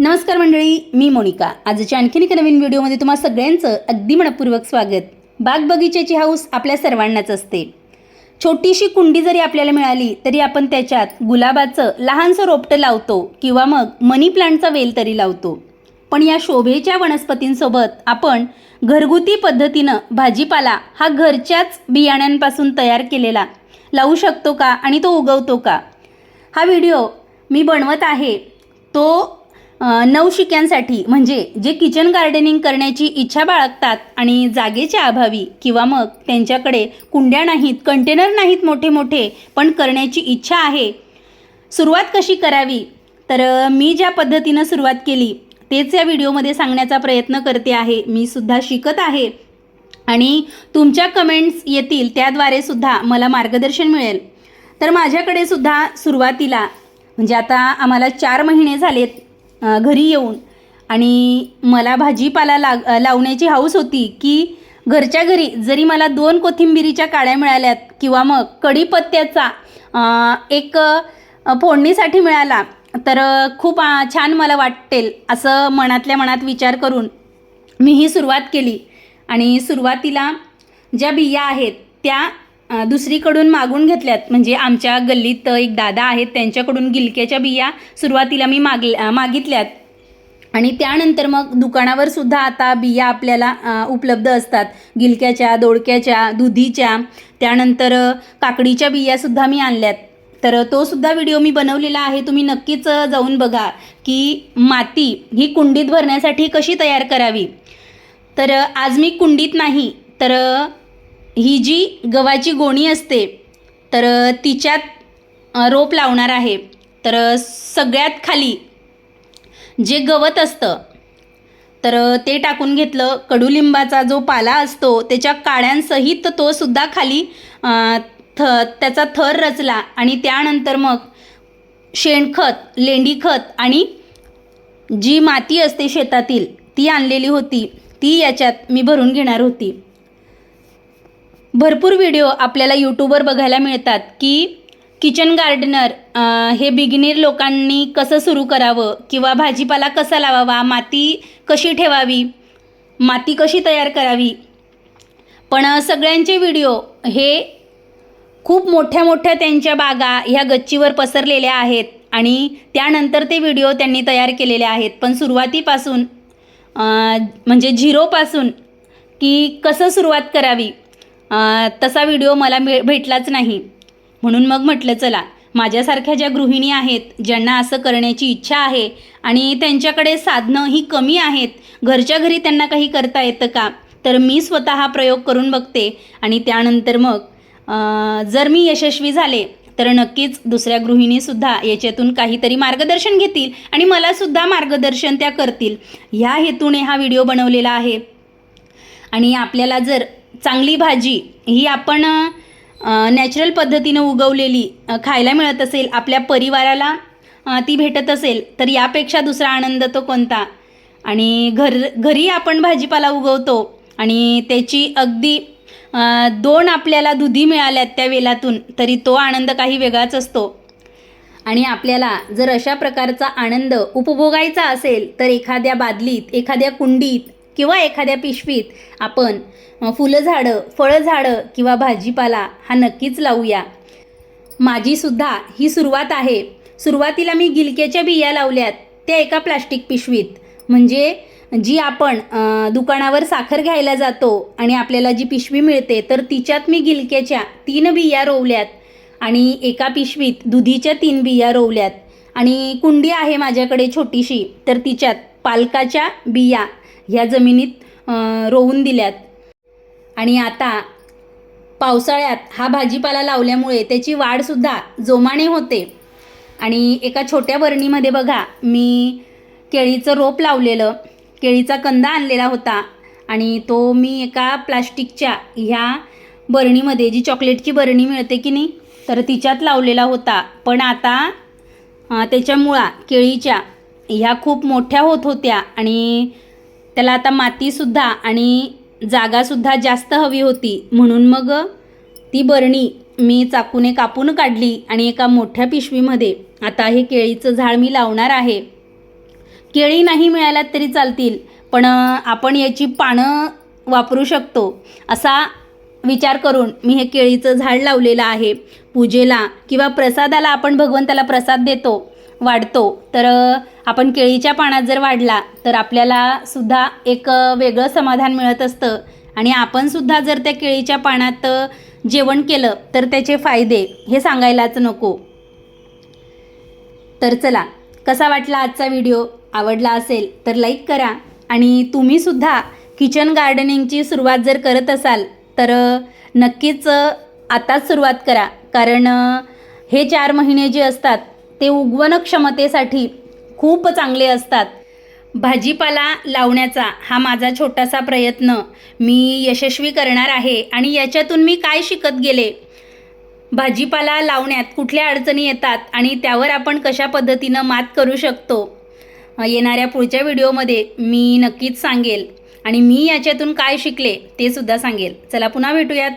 नमस्कार मंडळी मी मोनिका. आजच्या आणखीन एका नवीन व्हिडिओमध्ये तुम्हा सगळ्यांचं अगदी मनपूर्वक स्वागत. बाग बगीच्याची हाऊस आपल्या सर्वांनाच असते. छोटीशी कुंडी जरी आपल्याला मिळाली तरी आपण त्याच्यात गुलाबाचं लहानसं रोपटं लावतो किंवा मग मनी प्लांटचा वेल तरी लावतो. पण या शोभेच्या वनस्पतींसोबत आपण घरगुती पद्धतीनं भाजीपाला हा घरच्याच बियाण्यांपासून तयार केलेला लावू शकतो का आणि तो उगवतो का? हा व्हिडिओ मी बनवत आहे. तो नवशिक्यांसाठी म्हणजे जे किचन गार्डनिंग करण्याची इच्छा बाळगतात आणि जागेच्या अभावी किंवा मग त्यांच्याकडे कुंड्या नाहीत कंटेनर नाहीत मोठे मोठे पण करण्याची इच्छा आहे सुरुवात कशी करावी? तर मी ज्या पद्धतीनं सुरुवात केली तेच या व्हिडिओमध्ये सांगण्याचा प्रयत्न करते आहे. मी सुद्धा शिकत आहे. आणि तुमच्या कमेंट्स येतील त्याद्वारे सुद्धा मला मार्गदर्शन मिळेल. तर माझ्याकडे सुद्धा सुरुवातीला म्हणजे आता आम्हाला चार महिने झालेत घरी येऊन. आणि मला भाजीपाला लाग लावण्याची हौस होती की घरच्या घरी जरी मला दोन कोथिंबिरीच्या काड्या मिळाल्यात किंवा मग कढीपत्त्याचा एक फोडणीसाठी मिळाला तर खूप छान मला वाटेल असं मनातल्या मनात विचार करून मी ही सुरुवात केली. आणि सुरुवातीला ज्या बिया आहेत त्या दुसरीकडून मागून घेतल्यात. म्हणजे आमच्या गल्लीत एक दादा आहेत त्यांच्याकडून गिलक्याच्या बिया सुरुवातीला मी मागल्या मागितल्यात. आणि त्यानंतर मग दुकानावर सुद्धा आता बिया आपल्याला उपलब्ध असतात. गिलक्याच्या दोडक्याच्या दुधीच्या त्यानंतर काकडीच्या बियासुद्धा मी आणल्यात. तर तो सुद्धा व्हिडिओ मी बनवलेला आहे तुम्ही नक्कीच जाऊन बघा की माती ही कुंडीत भरण्यासाठी कशी तयार करावी. तर आज मी कुंडीत नाही तर ही जी गव्हाची गोणी असते तर तिच्यात रोप लावणार आहे. तर सगळ्यात खाली जे गवत असतं तर ते टाकून घेतलं. कडुलिंबाचा जो पाला असतो त्याच्या काड्यांसहित तो सुद्धा खाली थ त्याचा थर रचला आणि त्यानंतर मग शेणखत लेंडीखत आणि जी माती असते शेतातील ती आणलेली होती. ती याच्यात मी भरून घेणार होती. भरपूर व्हिडिओ आपल्याला यूट्यूबवर बघायला मिळतात की किचन गार्डनर हे बिगिनीर लोकांनी कसं सुरू करावं किंवा भाजीपाला कसा लावावा माती कशी ठेवावी माती कशी तयार करावी. पण सगळ्यांचे व्हिडिओ हे खूप मोठ्या मोठ्या त्यांच्या बागा ह्या गच्चीवर पसरलेल्या आहेत आणि त्यानंतर ते व्हिडिओ त्यांनी तयार केलेले आहेत. पण सुरुवातीपासून म्हणजे झिरोपासून की कसं सुरुवात करावी तसा व्हिडिओ मला मिळ भेटलाच नाही. म्हणून मग म्हटलं चला माझ्यासारख्या ज्या गृहिणी आहेत ज्यांना असं करण्याची इच्छा आहे आणि त्यांच्याकडे साधनं ही कमी आहेत घरच्या घरी त्यांना काही करता येतं का? तर मी स्वतः हा प्रयोग करून बघते आणि त्यानंतर मग जर मी यशस्वी झाले तर नक्कीच दुसऱ्या गृहिणीसुद्धा याच्यातून काहीतरी मार्गदर्शन घेतील आणि मलासुद्धा मार्गदर्शन त्या करतील. ह्या हेतूने हा व्हिडिओ बनवलेला आहे. आणि आपल्याला जर चांगली भाजी ही आपण नॅचरल पद्धतीनं उगवलेली खायला मिळत असेल आपल्या परिवाराला ती भेटत असेल तर यापेक्षा दुसरा आनंद तो कोणता? आणि घर घरी आपण भाजीपाला उगवतो आणि त्याची अगदी दोन आपल्याला दुधी मिळाल्यात त्या वेलातून तरी तो आनंद काही वेगळाच असतो. आणि आपल्याला जर अशा प्रकारचा आनंद उपभोगायचा असेल तर एखाद्या बादलीत एखाद्या कुंडीत किंवा एखाद्या पिशवीत आपण अ, फुलं झाडं फळं झाडं किंवा भाजीपाला हा नक्कीच लावूया. माझीसुद्धा ही सुरुवात आहे. सुरुवातीला मी गिलक्याच्या बिया लावल्यात त्या एका प्लास्टिक पिशवीत. म्हणजे जी आपण दुकानावर साखर घ्यायला जातो आणि आपल्याला जी पिशवी मिळते तर तिच्यात मी गिलक्याच्या तीन बिया रोवल्यात आणि एका पिशवीत दुधीच्या तीन बिया रोवल्यात. आणि कुंडी आहे माझ्याकडे छोटीशी तर तिच्यात पालकाच्या बिया ह्या जमिनीत रोवून दिल्यात. आणि आता पावसाळ्यात हा भाजीपाला लावल्यामुळे त्याची वाढसुद्धा जोमाने होते. आणि एका छोट्या बरणीमध्ये बघा मी केळीचं रोप लावलेलं केळीचा कंदा आणलेला होता. आणि तो मी एका प्लास्टिकच्या ह्या बरणीमध्ये जी चॉकलेटची बरणी मिळते की नाही तर तिच्यात लावलेला होता. पण आता त्याच्या मुळा केळीच्या ह्या खूप मोठ्या होत होत्या आणि त्याला आता मातीसुद्धा आणि जागासुद्धा जास्त हवी होती. म्हणून मग ती बरणी मी चाकूने कापून काढली आणि एका मोठ्या पिशवीमध्ये आता हे केळीचं झाड मी लावणार आहे. केळी नाही मिळाल्यात तरी चालतील पण आपण याची पानं वापरू शकतो. असा विचार करून मी हे केळीचं झाड लावलेलं आहे. पूजेला किंवा प्रसादाला आपण भगवंताला प्रसाद देतो. वाढतो. तर आपण केळीच्या पानात जर वाढला तर आपल्याला सुद्धा एक वेगळं समाधान मिळत असतं. आणि आपण सुद्धा जर त्या केळीच्या पानात जेवण केलं तर त्याचे फायदे हे सांगायलाच नको. तर चला कसा वाटला आजचा व्हिडिओ? आवडला असेल तर लाईक करा. आणि तुम्हीसुद्धा किचन गार्डनिंगची सुरुवात जर करत असाल तर नक्कीच आताच सुरुवात करा. कारण हे चार महिने जे असतात ते उगवण क्षमतेसाठी खूप चांगले असतात. भाजीपाला लावण्याचा हा माझा छोटासा प्रयत्न. मी यशस्वी करणार आहे आणि याच्यातून मी काय शिकत गेले? भाजीपाला लावण्यात कुठल्या अडचणी येतात आणि त्यावर आपण कशा पद्धतीनं मात करू शकतो? येणाऱ्या पुढच्या व्हिडिओमध्ये मी नक्कीच सांगेल आणि मी याच्यातून काय शिकले ते सुद्धा सांगेल. चला पुन्हा भेटूयात.